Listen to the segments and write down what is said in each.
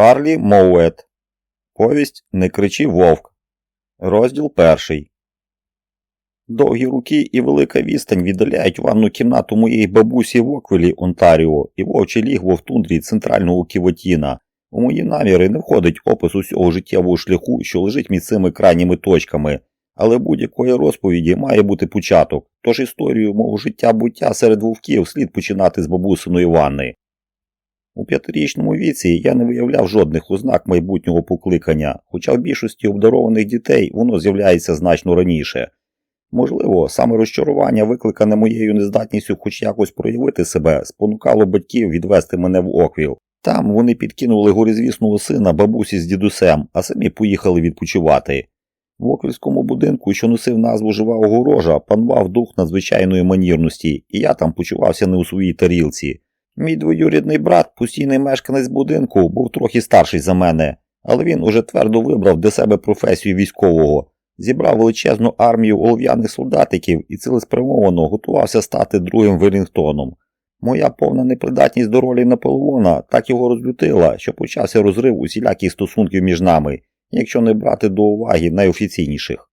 Фарлі Моует. Повість Не кричи вовк. Розділ перший. Довгі руки і велика відстань віддаляють ванну кімнату моєї бабусі в Оквілі, Онтаріо, і вовче лігво в тундрі центрального Ківотіна. У мої наміри не входить опис усього життєвого шляху, що лежить між цими крайніми точками, але будь-якої розповіді має бути початок, тож історію мого життя буття серед вовків слід починати з бабусиної ванни. У п'ятирічному віці я не виявляв жодних ознак майбутнього покликання, хоча в більшості обдарованих дітей воно з'являється значно раніше. Можливо, саме розчарування, викликане моєю нездатністю хоч якось проявити себе, спонукало батьків відвести мене в Оквіл. Там вони підкинули горізвісного сина бабусі з дідусем, а самі поїхали відпочивати. В оквільському будинку, що носив назву Жива огорожа, панував дух надзвичайної манірності, і я там почувався не у своїй тарілці. Мій двоюрідний брат, постійний мешканець будинку, був трохи старший за мене, але він уже твердо вибрав для себе професію військового, зібрав величезну армію олов'яних солдатиків і цілеспрямовано готувався стати другим Велінгтоном. Моя повна непридатність до ролі Наполеона так його розлютила, що почався розрив усіляких стосунків між нами, якщо не брати до уваги найофіційніших.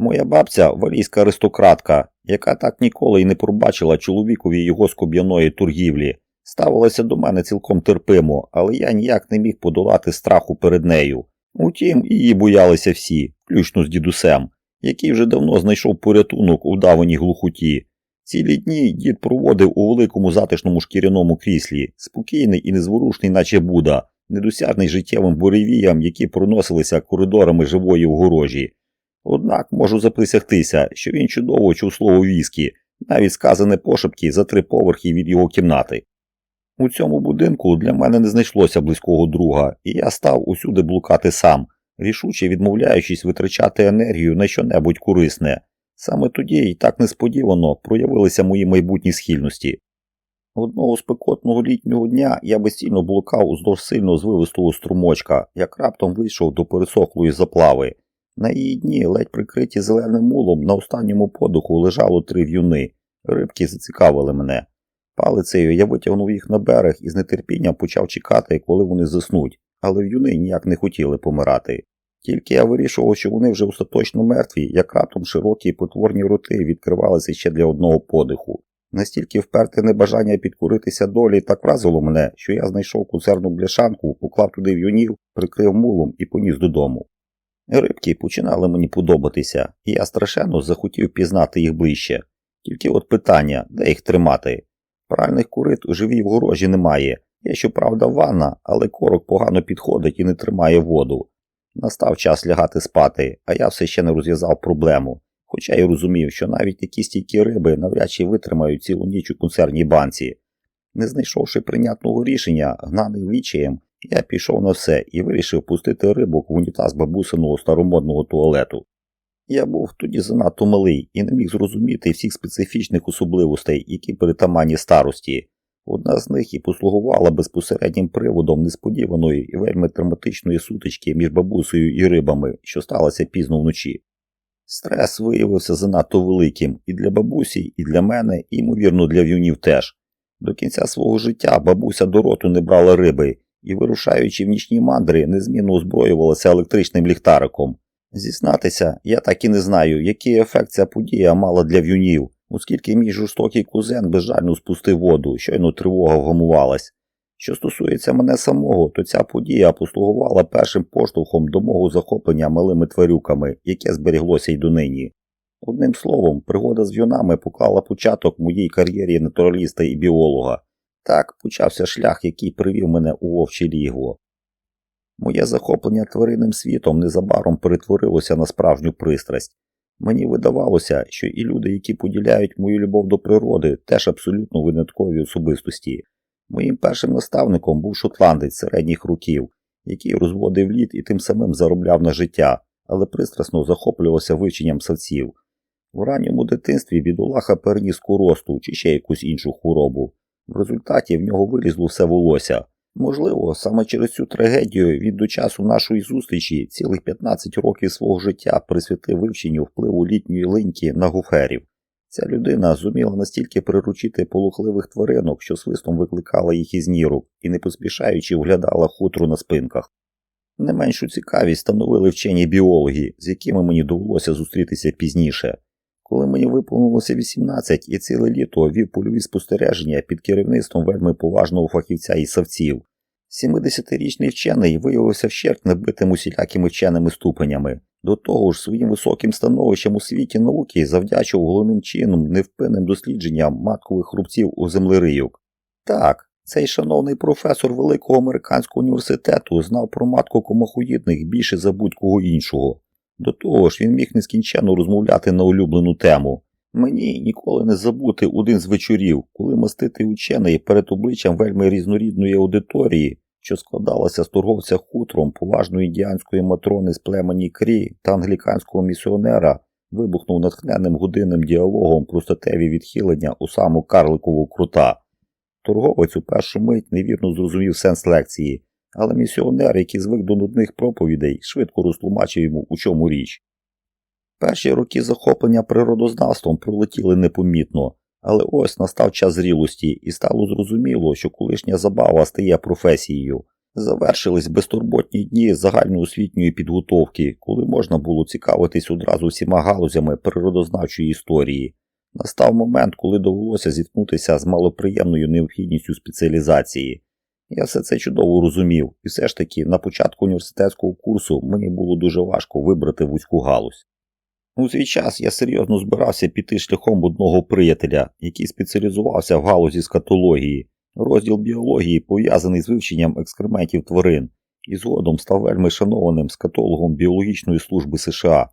Моя бабця валійська аристократка, яка так ніколи й не пробачила чоловікові його скоб'яної торгівлі, ставилася до мене цілком терпимо, але я ніяк не міг подолати страху перед нею. Утім, її боялися всі, включно з дідусем, який вже давно знайшов порятунок у даваній глухоті. Цілі дні дід проводив у великому затишному шкіряному кріслі, спокійний і незворушний, наче Буда, недосяжний життєвим буревіям, які проносилися коридорами живої огорожі. Однак можу заприсягтися, що він чудово чув слово віскі, навіть сказане пошепки за три поверхи від його кімнати. У цьому будинку для мене не знайшлося близького друга, і я став усюди блукати сам, рішуче відмовляючись витрачати енергію на що-небудь корисне. Саме тоді і так несподівано проявилися мої майбутні схильності. Одного спекотного літнього дня я безцільно блукав уздовж сильно звивистого струмочка, як раптом вийшов до пересохлої заплави. На її дні, ледь прикриті зеленим мулом, на останньому подуху лежало три в'юни. Рибки зацікавили мене. Палицею я витягнув їх на берег і з нетерпінням почав чекати, коли вони заснуть, але в'юни ніяк не хотіли помирати. Тільки я вирішував, що вони вже остаточно мертві, як раптом широкі потворні роти відкривалися ще для одного подиху. Настільки вперте небажання підкуритися долі так вразило мене, що я знайшов консервну бляшанку, поклав туди в'юнів, прикрив мулом і поніс додому. Рибки починали мені подобатися, і я страшенно захотів пізнати їх ближче. Тільки от питання, де їх тримати? Пральних курит у живій вгорожі немає. Є, щоправда, ванна, але корок погано підходить і не тримає воду. Настав час лягати спати, а я все ще не розв'язав проблему, хоча й розумів, що навіть такі стійкі риби навряд чи витримають цілу ніч у консервній банці. Не знайшовши прийнятного рішення, гнаний вічаєм, я пішов на все і вирішив пустити рибок в унітаз бабусиного старомодного туалету. Я був тоді занадто малий і не міг зрозуміти всіх специфічних особливостей, які притаманні старості. Одна з них і послугувала безпосереднім приводом несподіваної і вельми травматичної сутички між бабусею і рибами, що сталося пізно вночі. Стрес виявився занадто великим і для бабусі, і для мене, і, ймовірно, для в'юнів теж. До кінця свого життя бабуся до роту не брала риби і, вирушаючи в нічні мандри, незмінно озброювалася електричним ліхтариком. Зізнатися, я так і не знаю, який ефект ця подія мала для в'юнів, оскільки мій жорстокий кузен безжально спустив воду, щойно тривога вгамувалась. Що стосується мене самого, то ця подія послугувала першим поштовхом до мого захоплення малими тварюками, яке зберіглося й донині. Одним словом, пригода з в'юнами поклала початок моїй кар'єрі натураліста і біолога. Так почався шлях, який привів мене у вовче лігво. Моє захоплення тваринним світом незабаром перетворилося на справжню пристрасть. Мені видавалося, що і люди, які поділяють мою любов до природи, теж абсолютно виняткові особистості. Моїм першим наставником був шотландець середніх років, який розводив лід і тим самим заробляв на життя, але пристрасно захоплювався вивченням савців. В ранньому дитинстві бідолаха переніс куросту чи ще якусь іншу хворобу. В результаті в нього вилізло все волосся. Можливо, саме через цю трагедію він до часу нашої зустрічі цілих 15 років свого життя присвятив вивченню впливу літньої линьки на гуферів. Ця людина зуміла настільки приручити полухливих тваринок, що свистом викликала їх із нірок і, не поспішаючи, вглядала хутру на спинках. Не меншу цікавість становили вчені біологи, з якими мені довелося зустрітися пізніше. Коли мені виповнилося 18 і ціле літо вів польові спостереження під керівництвом вельми поважного фахівця і савців, 70-річний вчений виявився вщерть набитим усілякими вченими ступенями. До того ж, своїм високим становищем у світі науки завдячував головним чином невпинним дослідженням маткових рубців у землерийок. Так, цей шановний професор Великого американського університету знав про матку комахоїдних більше за будь-кого іншого. До того ж, він міг нескінченно розмовляти на улюблену тему. Мені ніколи не забути один з вечорів, коли маститий учений перед обличчям вельми різнорідної аудиторії, що складалася з торговця хутром, поважної індіанської матрони з племені Крі та англіканського місіонера, вибухнув натхненним годинним діалогом про статеві відхилення у саму карликову крута. Торговець у першу мить невірно зрозумів сенс лекції, але місіонер, який звик до нудних проповідей, швидко розтлумачив йому, у чому річ. Перші роки захоплення природознавством пролетіли непомітно, але ось настав час зрілості, і стало зрозуміло, що колишня забава стає професією. Завершились безтурботні дні загальноосвітньої підготовки, коли можна було цікавитись одразу всіма галузями природознавчої історії. Настав момент, коли довелося зіткнутися з малоприємною необхідністю спеціалізації. Я все це чудово розумів, і все ж таки на початку університетського курсу мені було дуже важко вибрати вузьку галузь. У свій час я серйозно збирався піти шляхом одного приятеля, який спеціалізувався в галузі скатології, розділ біології пов'язаний з вивченням екскрементів тварин, і згодом став вельми шанованим скатологом біологічної служби США.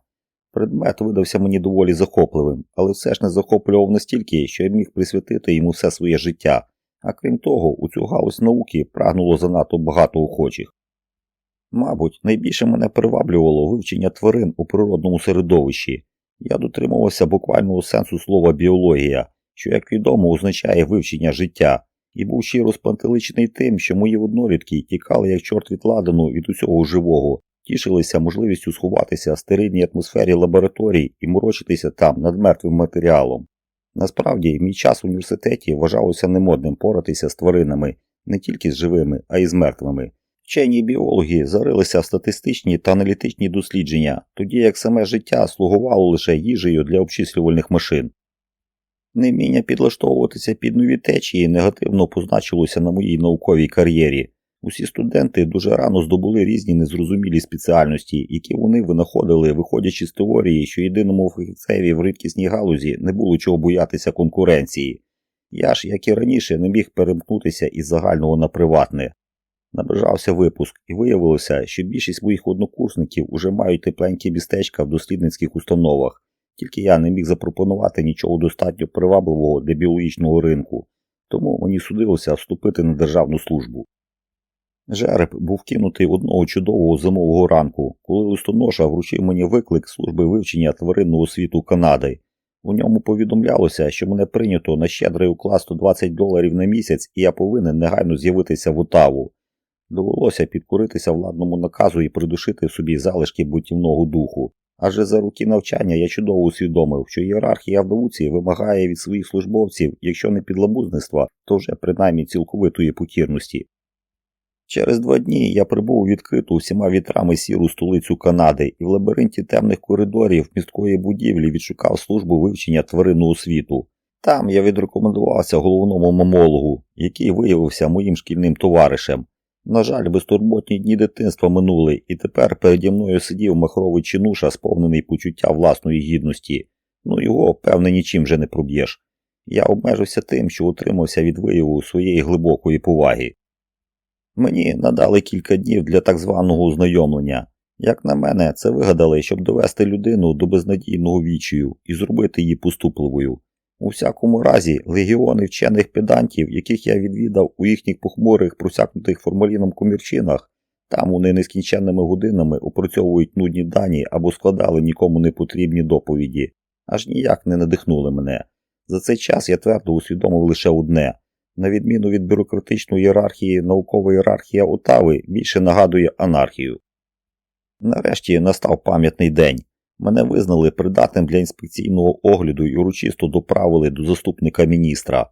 Предмет видався мені доволі захопливим, але все ж не захоплював настільки, що я міг присвятити йому все своє життя, а крім того, у цю галузь науки прагнуло занадто багато охочих. Мабуть, найбільше мене приваблювало вивчення тварин у природному середовищі. Я дотримувався буквального сенсу слова біологія, що, як відомо, означає вивчення життя, і був щиро спантеличений тим, що мої однорідки тікали як чорт від ладану від усього живого, тішилися можливістю сховатися в стерильній атмосфері лабораторій і морочитися там над мертвим матеріалом. Насправді, мій час в університеті вважалося немодним поратися з тваринами не тільки з живими, а й з мертвими. Вчені біологи зарилися в статистичні та аналітичні дослідження, тоді як саме життя слугувало лише їжею для обчислювальних машин. Неміння підлаштовуватися під нові течії негативно позначилося на моїй науковій кар'єрі. Усі студенти дуже рано здобули різні незрозумілі спеціальності, які вони винаходили, виходячи з теорії, що єдиному фахівцеві в рідкісній галузі не було чого боятися конкуренції. Я ж, як і раніше, не міг перемкнутися із загального на приватне. Наближався випуск, і виявилося, що більшість моїх однокурсників уже мають тепленькі містечка в дослідницьких установах, тільки я не міг запропонувати нічого достатньо привабливого для біологічного ринку, тому мені судилося вступити на державну службу. Жереб був кинутий одного чудового зимового ранку, коли листоноша вручив мені виклик служби вивчення тваринного світу Канади. У ньому повідомлялося, що мене прийнято на щедрий уклад 120 доларів на місяць, і я повинен негайно з'явитися в Отаву. Довелося підкоритися владному наказу і придушити собі залишки бутівного духу. Адже за роки навчання я чудово усвідомив, що ієрархія в науці вимагає від своїх службовців, якщо не підлабузництва, то вже принаймні цілковитої покірності. Через два дні я прибув у відкриту всіма вітрами сіру столицю Канади і в лабіринті темних коридорів місткої будівлі відшукав службу вивчення тваринного світу. Там я відрекомендувався головному мамологу, який виявився моїм шкільним товаришем. На жаль, безтурботні дні дитинства минули, і тепер переді мною сидів махровий чинуша, сповнений почуття власної гідності. Ну його, певне, нічим вже не проб'єш. Я обмежився тим, що утримався від вияву своєї глибокої поваги. Мені надали кілька днів для так званого ознайомлення. Як на мене, це вигадали, щоб довести людину до безнадійного вічію і зробити її поступливою. У всякому разі, легіони вчених педантів, яких я відвідав у їхніх похмурих, просякнутих формаліном комірчинах, там вони нескінченними годинами опрацьовують нудні дані або складали нікому не потрібні доповіді, аж ніяк не надихнули мене. За цей час я твердо усвідомив лише одне на відміну від бюрократичної ієрархії, наукова ієрархія Отави більше нагадує анархію. Нарешті настав пам'ятний день. Мене визнали придатним для інспекційного огляду і урочисто доправили до заступника міністра.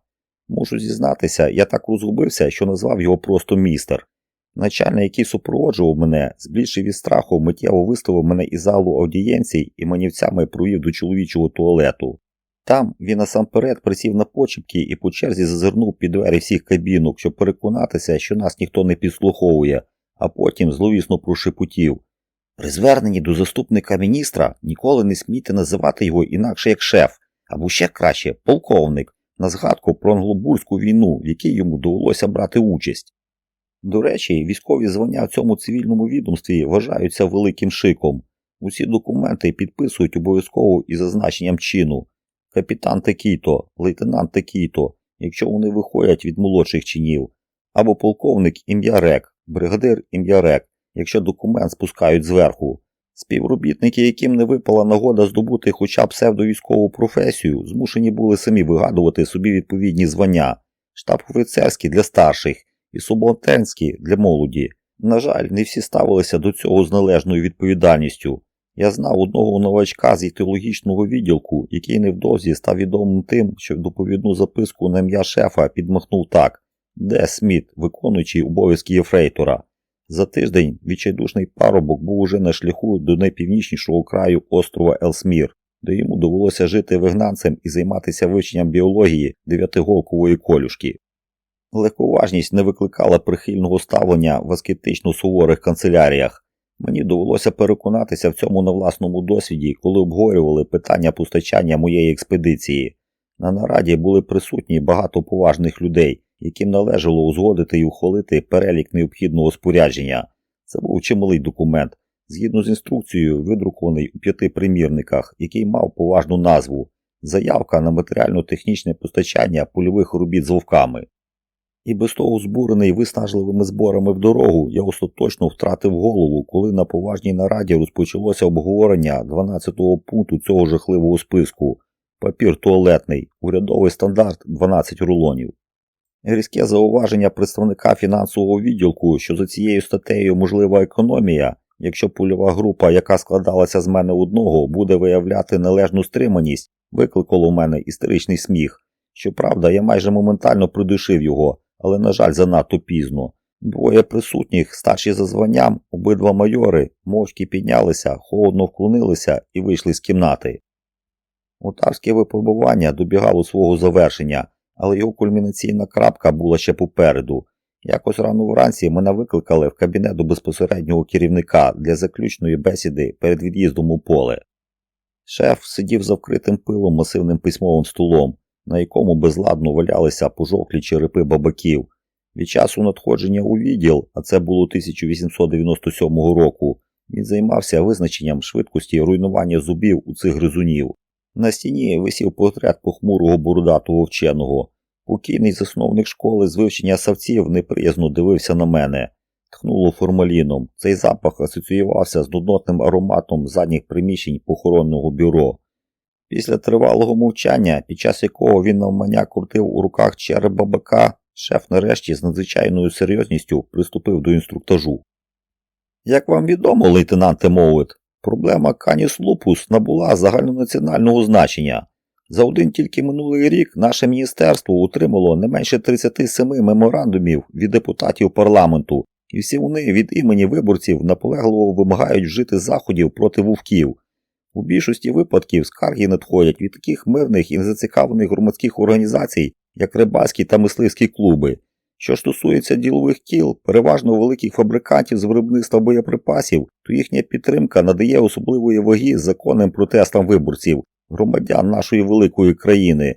Мушу зізнатися, я так розгубився, що назвав його просто містер. Начальник, який супроводжував мене, збільшив від страху, миттєво виставив мене із залу аудієнцій і манівцями провів до чоловічого туалету. Там він насамперед присів на почепки і по черзі зазирнув під двері всіх кабінок, щоб переконатися, що нас ніхто не підслуховує, а потім зловісно прошепотів. При зверненні до заступника міністра ніколи не смійте називати його інакше як шеф, або ще краще полковник, на згадку про англобурську війну, в якій йому довелося брати участь. До речі, військові звання в цьому цивільному відомстві вважаються великим шиком. Усі документи підписують обов'язково із зазначенням чину капітан такий-то, лейтенант такий-то, якщо вони виходять від молодших чинів, або полковник ім'я Рек, бригадир ім'я Рек, якщо документ спускають зверху. Співробітники, яким не випала нагода здобути хоча б псевдовійськову професію, змушені були самі вигадувати собі відповідні звання, штаб офіцерський для старших і субалтенський для молоді. На жаль, не всі ставилися до цього з належною відповідальністю. Я знав одного новачка з ітеологічного відділку, який невдовзі став відомим тим, що доповідну записку на ім'я шефа підмахнув так: Де Сміт, виконуючий обов'язки єфрейтора. За тиждень відчайдушний парубок був уже на шляху до найпівнічнішого краю острова Елсмір, де йому довелося жити вигнанцем і займатися вивченням біології дев'ятиголкової колюшки. Легковажність не викликала прихильного ставлення в аскетично суворих канцеляріях. Мені довелося переконатися в цьому на власному досвіді, коли обговорювали питання постачання моєї експедиції. На нараді були присутні багато поважних людей, яким належало узгодити і ухвалити перелік необхідного спорядження. Це був чималий документ, згідно з інструкцією, видрукований у п'яти примірниках, який мав поважну назву Заявка на матеріально-технічне постачання польових робіт з вовками. І без того збурений виснажливими зборами в дорогу, я остаточно втратив голову, коли на поважній нараді розпочалося обговорення 12-го пункту цього жахливого списку. Папір туалетний, урядовий стандарт 12 рулонів. Різке зауваження представника фінансового відділку, що за цією статтею можлива економія, якщо польова група, яка складалася з мене одного, буде виявляти належну стриманість, викликало у мене істеричний сміх. Щоправда, я майже моментально придушив його але, на жаль, занадто пізно. Двоє присутніх, старші за званням, обидва майори, мовчки піднялися, холодно вклонилися і вийшли з кімнати. Отарське випробування добігало свого завершення, але його кульмінаційна крапка була ще попереду. Якось рано вранці мене викликали в кабінет до безпосереднього керівника для заключної бесіди перед від'їздом у поле. Шеф сидів за вкритим пилом масивним письмовим столом, на якому безладно валялися пожовклі черепи бабаків. Від часу надходження у відділ, а це було 1897 року, він займався визначенням швидкості руйнування зубів у цих гризунів. На стіні висів портрет похмурого бородатого вченого. Покійний засновник школи з вивчення савців неприязно дивився на мене, тхнуло формаліном. Цей запах асоціювався з нуднотним ароматом задніх приміщень похоронного бюро. Після тривалого мовчання, під час якого він навмання крутив у руках череп бабака, шеф нарешті з надзвичайною серйозністю приступив до інструктажу. Як вам відомо, лейтенанте Моует, проблема Каніс Лупус набула загальнонаціонального значення. За один тільки минулий рік наше міністерство утримало не менше 37 меморандумів від депутатів парламенту, і всі вони від імені виборців наполегливо вимагають вжити заходів проти вовків. У більшості випадків скарги надходять від таких мирних і незацікавлених громадських організацій, як рибальські та мисливські клуби. Що стосується ділових кіл, переважно великих фабрикантів з виробництва боєприпасів, то їхня підтримка надає особливої ваги законним протестам виборців, громадян нашої великої країни.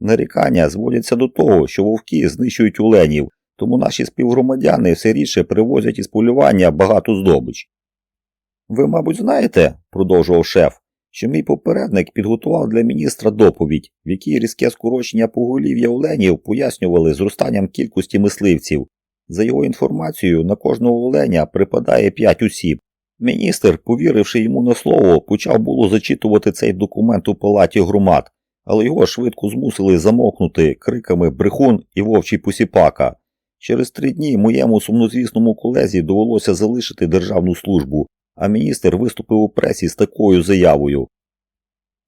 Нарікання зводяться до того, що вовки знищують оленів, тому наші співгромадяни все рідше привозять із полювання багато здобич. Ви, мабуть, знаєте, продовжував шеф, що мій попередник підготував для міністра доповідь, в якій різке скорочення поголів'я оленів пояснювали зростанням кількості мисливців. За його інформацією, на кожного оленя припадає 5 осіб. Міністр, повіривши йому на слово, почав було зачитувати цей документ у палаті громад, але його швидко змусили замокнути криками брехун і вовчий посіпака. Через три дні моєму сумнозвісному колезі довелося залишити державну службу, а міністр виступив у пресі з такою заявою.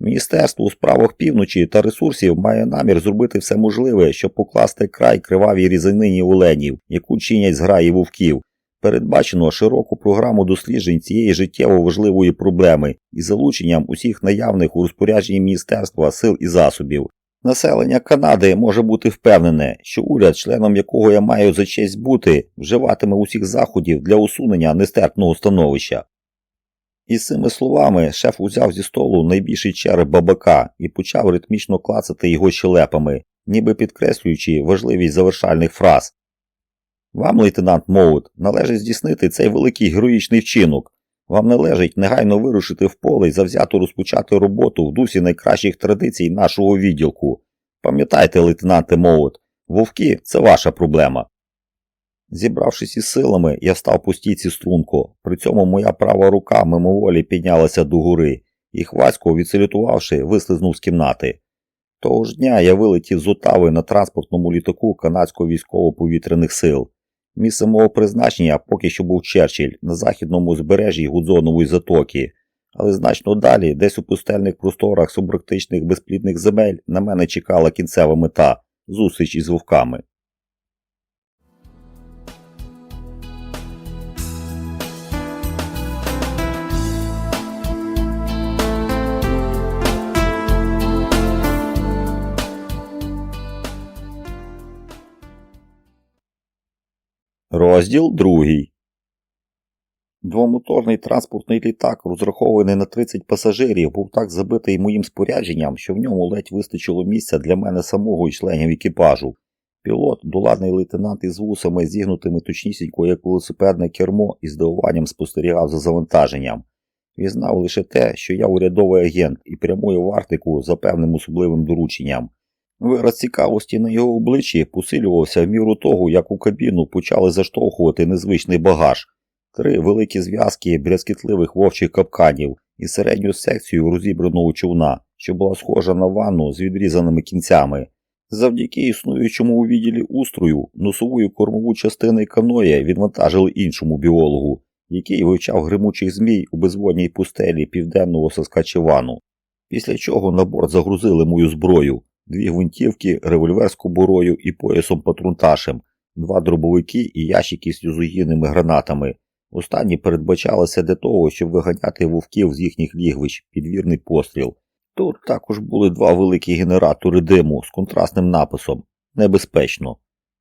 Міністерство у справах півночі та ресурсів має намір зробити все можливе, щоб покласти край кривавій різанині оленів, яку чинять зграї вовків. Передбачено широку програму досліджень цієї життєво важливої проблеми із залученням усіх наявних у розпорядженні міністерства сил і засобів. Населення Канади може бути впевнене, що уряд, членом якого я маю за честь бути, вживатиме усіх заходів для усунення нестерпного становища. Із цими словами шеф узяв зі столу найбільший череп бабака і почав ритмічно клацати його щелепами, ніби підкреслюючи важливість завершальних фраз. Вам, лейтенант Моут, належить здійснити цей великий героїчний вчинок. Вам належить негайно вирушити в поле і завзято розпочати роботу в дусі найкращих традицій нашого відділку. Пам'ятайте, лейтенанте Моут, вовки це ваша проблема. Зібравшись із силами, я встав по стійці струнко. При цьому моя права рука мимоволі піднялася до гори і, хвацько відсалютувавши, вислизнув з кімнати. Того ж дня я вилетів з Отави на транспортному літаку канадського військово-повітряних сил. Місцем мого призначення поки що був Черчилль на західному узбережжі Гудзонової затоки, але значно далі, десь у пустельних просторах субарктичних безплідних земель, на мене чекала кінцева мета зустріч із вовками. Розділ другий. Двомоторний транспортний літак, розрахований на 30 пасажирів, був так забитий моїм спорядженням, що в ньому ледь вистачило місця для мене самого і членів екіпажу. Пілот, доладний лейтенант із вусами, зігнутими точнісінько, як велосипедне кермо, і здивуванням спостерігав за завантаженням. Він знав лише те, що я урядовий агент і прямую в Арктику за певним особливим дорученням. Вираз цікавості на його обличчі посилювався в міру того, як у кабіну почали заштовхувати незвичний багаж, три великі зв'язки брязкітливих вовчих капканів і середню секцію розібраного човна, що була схожа на ванну з відрізаними кінцями. Завдяки існуючому у відділі устрою носову і кормову частини каноє відвантажили іншому біологу, який вивчав гримучих змій у безводній пустелі південного Саскачевану. Після чого на борт загрузили мою зброю дві гвинтівки, револьвер з кобурою і поясом патрунташем, два дробовики і ящики з сльозогінними гранатами. Останні передбачалися для того, щоб виганяти вовків з їхніх лігвищ, підвірний постріл. Тут також були два великі генератори диму з контрастним написом Небезпечно.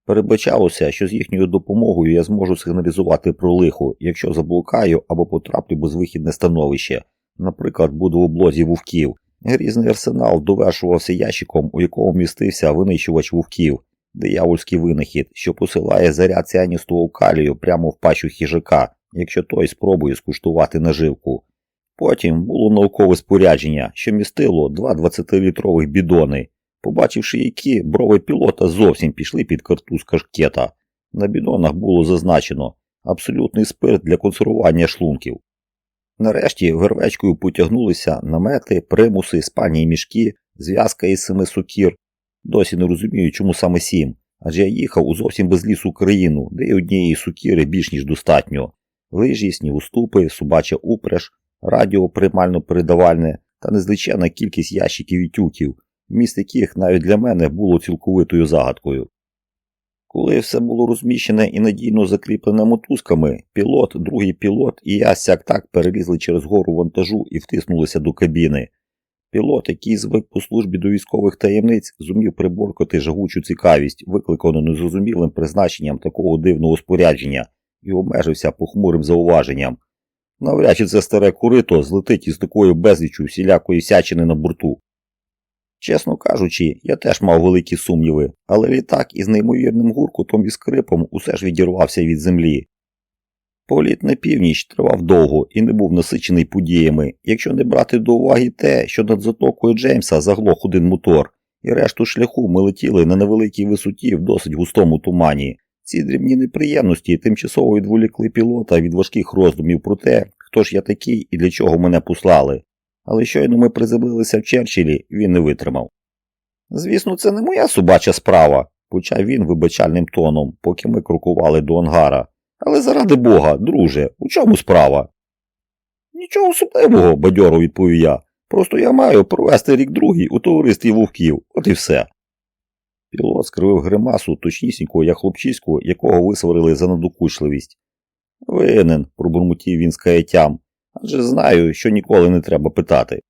Передбачалося, що з їхньою допомогою я зможу сигналізувати про лихо, якщо заблукаю або потраплю безвихідне становище, наприклад, буду в облозі вовків. Грізний арсенал довершувався ящиком, у якому містився винищувач вовків, диявольський винахід, що посилає заряд ціаністого калію прямо в пащу хижака, якщо той спробує скуштувати наживку. Потім було наукове спорядження, що містило два 20-літрових бідони. Побачивши які, брови пілота зовсім пішли під картуз кашкета. На бідонах було зазначено абсолютний спирт для консервування шлунків. Нарешті вервечкою потягнулися намети, примуси, спальні мішки, зв'язка із семи сукір. Досі не розумію, чому саме сім, адже я їхав у зовсім безлісу країну, де й однієї сукіри більш ніж достатньо. Лижі, снігоступи, собача упряж, радіо приймально передавальне та незліченна кількість ящиків і тюків, вміст яких навіть для мене було цілковитою загадкою. Коли все було розміщене і надійно закріплене мотузками, пілот, другий пілот і я сяк так перелізли через гору вантажу і втиснулися до кабіни. Пілот, який звик по службі до військових таємниць, зумів приборкати жагучу цікавість, викликану незрозумілим призначенням такого дивного спорядження, і обмежився похмурим зауваженням. Навряд чи це старе курито злетить із такою безліччю всілякої сячини на борту. Чесно кажучи, я теж мав великі сумніви, але літак із неймовірним гуркутом і скрипом усе ж відірвався від землі. Політ на північ тривав довго і не був насичений подіями, якщо не брати до уваги те, що над затокою Джеймса заглох один мотор, і решту шляху ми летіли на невеликій висоті в досить густому тумані. Ці дрібні неприємності тимчасово відволікли пілота від важких роздумів про те, хто ж я такий і для чого мене послали. Але щойно ми приземлилися в Черчиллі, він не витримав. Звісно, це не моя собача справа, почав він вибачальним тоном, поки ми крокували до ангара. Але заради бога, друже, у чому справа? Нічого особливого, бадьоро відповів я. Просто я маю провести рік другий у товаристві вовків, от і все. Пілот скривив гримасу точнісінького як хлопчиську, якого висварили за надокучливість. Винен, пробурмотів він з каяттям, адже знаю, що ніколи не треба питати.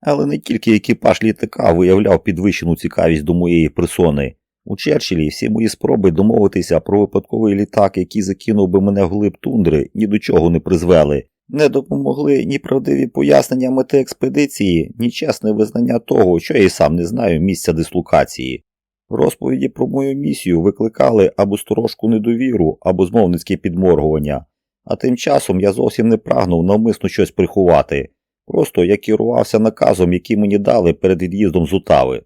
Але не тільки екіпаж літака виявляв підвищену цікавість до моєї персони. У Черчиллі всі мої спроби домовитися про випадковий літак, який закинув би мене вглиб тундри, ні до чого не призвели. Не допомогли ні правдиві пояснення мети експедиції, ні чесне визнання того, що я і сам не знаю місця дислокації. Розповіді про мою місію викликали або сторожку недовіру, або змовницьке підморгування, а тим часом я зовсім не прагнув навмисно щось приховати. Просто я керувався наказом, який мені дали перед від'їздом з Утави.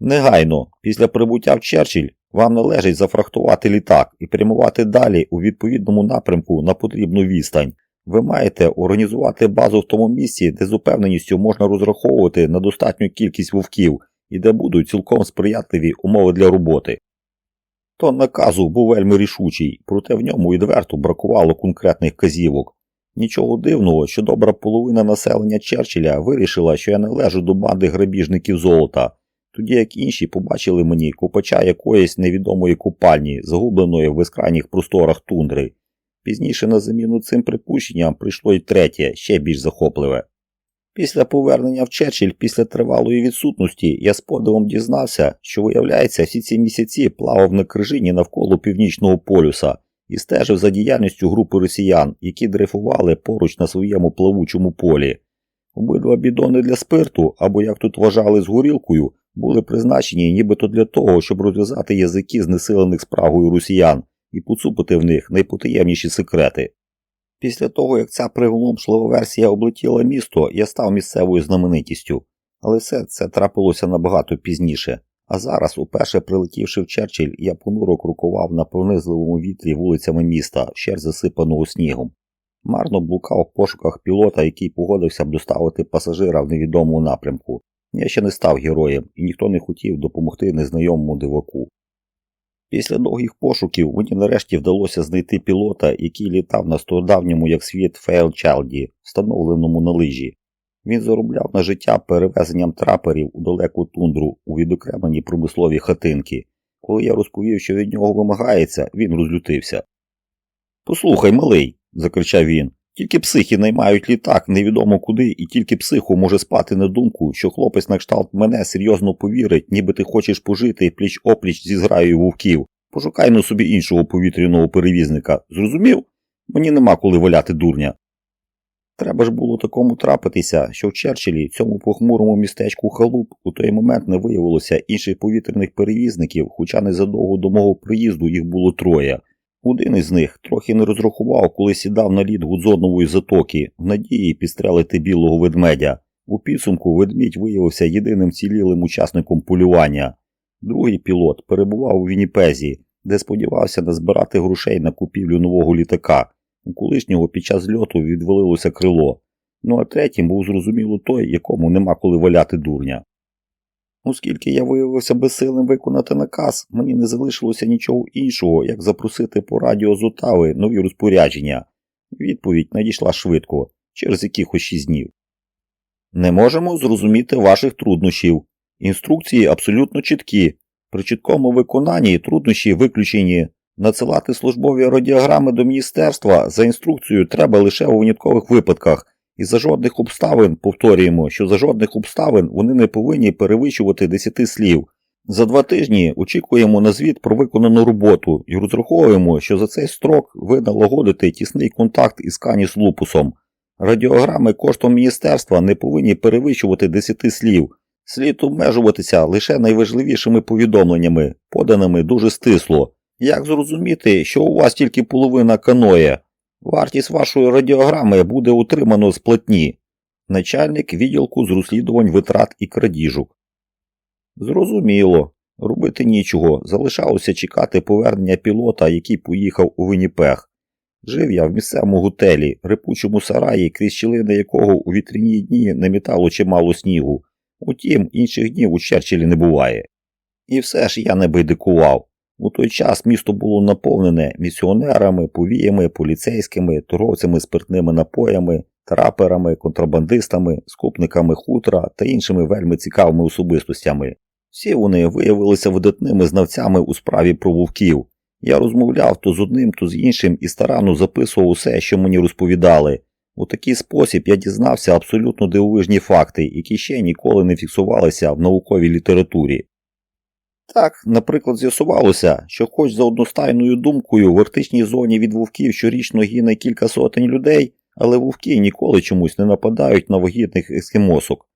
Негайно, після прибуття в Черчилль, вам належить зафрахтувати літак і прямувати далі у відповідному напрямку на потрібну відстань. Ви маєте організувати базу в тому місці, де з упевненістю можна розраховувати на достатню кількість вовків і де будуть цілком сприятливі умови для роботи. Тон наказу був вельми рішучий, проте в ньому відверто бракувало конкретних казівок. Нічого дивного, що добра половина населення Черчилля вирішила, що я належу до банди грабіжників золота, тоді як інші побачили мені копача якоїсь невідомої купальні, загубленої в безкрайніх просторах тундри. Пізніше на заміну цим припущенням прийшло й третє, ще більш захопливе. Після повернення в Черчилль після тривалої відсутності я з подивом дізнався, що, виявляється, всі ці місяці плавав на крижині навколо північного полюса і стежив за діяльністю групи росіян, які дрейфували поруч на своєму плавучому полі. Обидва бідони для спирту, або як тут вважали з горілкою, були призначені нібито для того, щоб розв'язати язики знесилених спрагою росіян і поцупити в них найпотаємніші секрети. Після того, як ця приголомшлива версія облетіла місто, я став місцевою знаменитістю, але все це трапилося набагато пізніше. А зараз, уперше прилетівши в Черчилль, я понуро крокував на пронизливому вітрі вулицями міста, ще засипаного снігом. Марно блукав в пошуках пілота, який погодився б доставити пасажира в невідомому напрямку. Я ще не став героєм, і ніхто не хотів допомогти незнайомому диваку. Після довгих пошуків мені нарешті вдалося знайти пілота, який літав на стародавньому як світ Фейлчалді, встановленому на лижі. Він заробляв на життя перевезенням траперів у далеку тундру у відокремлені промислові хатинки. Коли я розповів, що від нього вимагається, він розлютився. Послухай, малий, закричав він, тільки психи наймають літак невідомо куди, і тільки психу може спати на думку, що хлопець на кшталт мене серйозно повірить, ніби ти хочеш пожити пліч опліч зі зграєю вовків. Пошукай на собі іншого повітряного перевізника. Зрозумів? Мені нема коли валяти дурня. Треба ж було такому трапитися, що в Черчиллі, цьому похмурому містечку Халуп, у той момент не виявилося інших повітряних перевізників, хоча незадовго до мого приїзду їх було троє. Один із них трохи не розрахував, коли сідав на лід Гудзонової затоки, в надії підстрелити білого ведмедя. У підсумку ведмідь виявився єдиним цілілим учасником полювання. Другий пілот перебував у Вінніпезі, де сподівався назбирати грошей на купівлю нового літака. У колишнього під час льоту відвалилося крило. Ну а третім був зрозуміло той, якому нема коли валяти дурня. Оскільки я виявився безсилим виконати наказ, мені не залишилося нічого іншого, як запросити по радіо з Отави нові розпорядження. Відповідь надійшла швидко, через якихось шість днів. Не можемо зрозуміти ваших труднощів. Інструкції абсолютно чіткі. При чіткому виконанні труднощі виключені. Надсилати службові радіограми до міністерства за інструкцією треба лише у виняткових випадках. І за жодних обставин повторюємо, що за жодних обставин вони не повинні перевищувати 10 слів. За два тижні очікуємо на звіт про виконану роботу і розраховуємо, що за цей строк ви налагодите тісний контакт із Каніс Лупусом. Радіограми коштом міністерства не повинні перевищувати 10 слів. Слід обмежуватися лише найважливішими повідомленнями, поданими дуже стисло. Як зрозуміти, що у вас тільки половина каноє? Вартість вашої радіограми буде утримано з платні. Начальник відділку з розслідувань витрат і крадіжок. Зрозуміло. Робити нічого, залишалося чекати повернення пілота, який поїхав у Винніпех. Жив я в місцевому готелі, рипучому сараї, крізь щілини якого у вітряні дні намітало чимало снігу. Утім, інших днів у Черчиллі не буває. І все ж я не байдикував. У той час місто було наповнене місіонерами, повіями, поліцейськими, торговцями спиртними напоями, траперами, контрабандистами, скупниками хутра та іншими вельми цікавими особистостями. Всі вони виявилися видатними знавцями у справі про вовків. Я розмовляв то з одним, то з іншим і старанно записував усе, що мені розповідали. У такий спосіб я дізнався абсолютно дивовижні факти, які ще ніколи не фіксувалися в науковій літературі. Так, наприклад, з'ясувалося, що хоч за одностайною думкою в арктичній зоні від вовків щорічно гине кілька сотень людей, але вовки ніколи чомусь не нападають на вагітних ескімосок.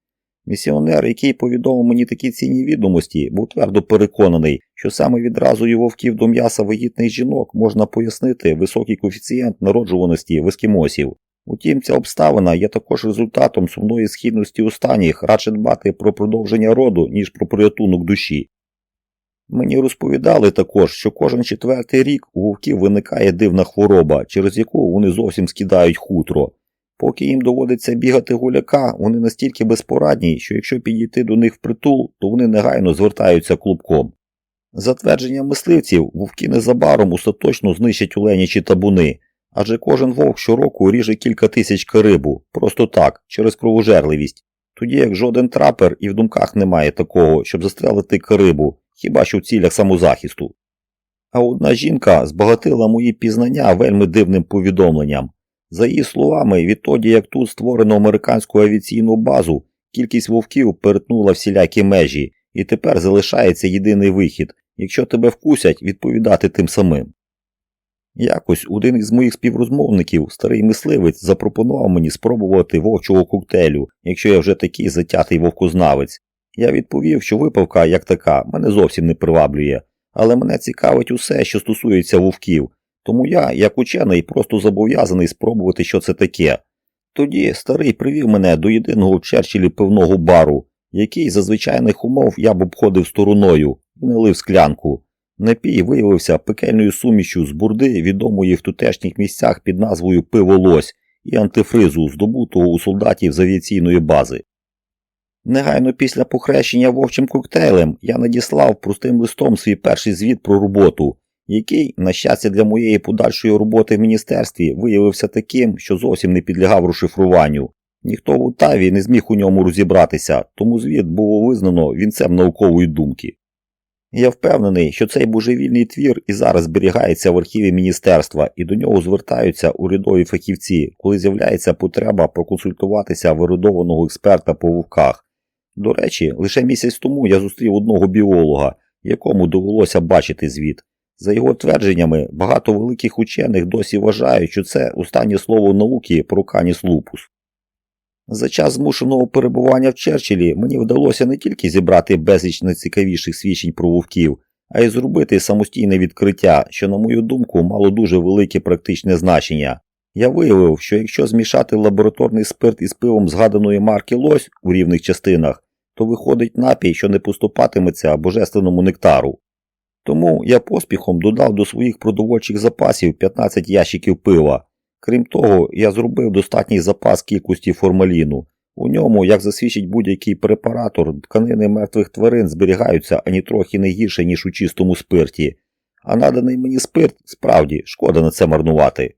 Місіонер, який повідомив мені такі цінні відомості, був твердо переконаний, що саме відразу і вовків до м'яса вагітних жінок можна пояснити високий коефіцієнт народжуваності в ескімосів. Утім, ця обставина є також результатом сумної східності останніх радше дбати про продовження роду, ніж про порятунок душі. Мені розповідали також, що кожен четвертий рік у вовків виникає дивна хвороба, через яку вони зовсім скидають хутро. Поки їм доводиться бігати гуляка, вони настільки безпорадні, що якщо підійти до них впритул, то вони негайно звертаються клубком. За твердженням мисливців, вовки незабаром остаточно знищать оленячі табуни, адже кожен вовк щороку ріже кілька тисяч карибу, просто так, через кровожерливість, тоді як жоден трапер і в думках немає такого, щоб застрелити карибу, хіба що в цілях самозахисту. А одна жінка збагатила мої пізнання вельми дивним повідомленням. За її словами, відтоді як тут створено американську авіаційну базу, кількість вовків перетнула всілякі межі, і тепер залишається єдиний вихід якщо тебе вкусять, відповідати тим самим. Якось один із моїх співрозмовників, старий мисливець, запропонував мені спробувати вовчого коктейлю, якщо я вже такий затятий вовкознавець. Я відповів, що випивка, як така, мене зовсім не приваблює, але мене цікавить усе, що стосується вовків, тому я, як учений, просто зобов'язаний спробувати, що це таке. Тоді старий привів мене до єдиного в Черчиллі пивного бару, який за звичайних умов я б обходив стороною і налив склянку. Напій виявився пекельною сумішю з бурди, відомої в тутешніх місцях під назвою Пиво Лось і антифризу, здобутого у солдатів з авіаційної бази. Негайно після похрещення вовчим коктейлем я надіслав простим листом свій перший звіт про роботу, який, на щастя для моєї подальшої роботи в міністерстві, виявився таким, що зовсім не підлягав розшифруванню. Ніхто в Утаві не зміг у ньому розібратися, тому звіт було визнано вінцем наукової думки. Я впевнений, що цей божевільний твір і зараз зберігається в архіві міністерства, і до нього звертаються урядові фахівці, коли з'являється потреба проконсультуватися вирудованого експерта по вовках. До речі, лише місяць тому я зустрів одного біолога, якому довелося бачити звіт. За його твердженнями, багато великих учених досі вважають, що це останнє слово науки про каніс лупус. За час змушеного перебування в Черчиллі мені вдалося не тільки зібрати безліч найцікавіших свідчень про вовків, а й зробити самостійне відкриття, що, на мою думку, мало дуже велике практичне значення. Я виявив, що якщо змішати лабораторний спирт із пивом згаданої марки лось у рівних частинах, то виходить напій, що не поступатиметься божественному нектару. Тому я поспіхом додав до своїх продовольчих запасів 15 ящиків пива. Крім того, я зробив достатній запас кількості формаліну. У ньому, як засвідчить будь-який препаратор, тканини мертвих тварин зберігаються ані трохи не гірше, ніж у чистому спирті. А наданий мені спирт, справді, шкода на це марнувати.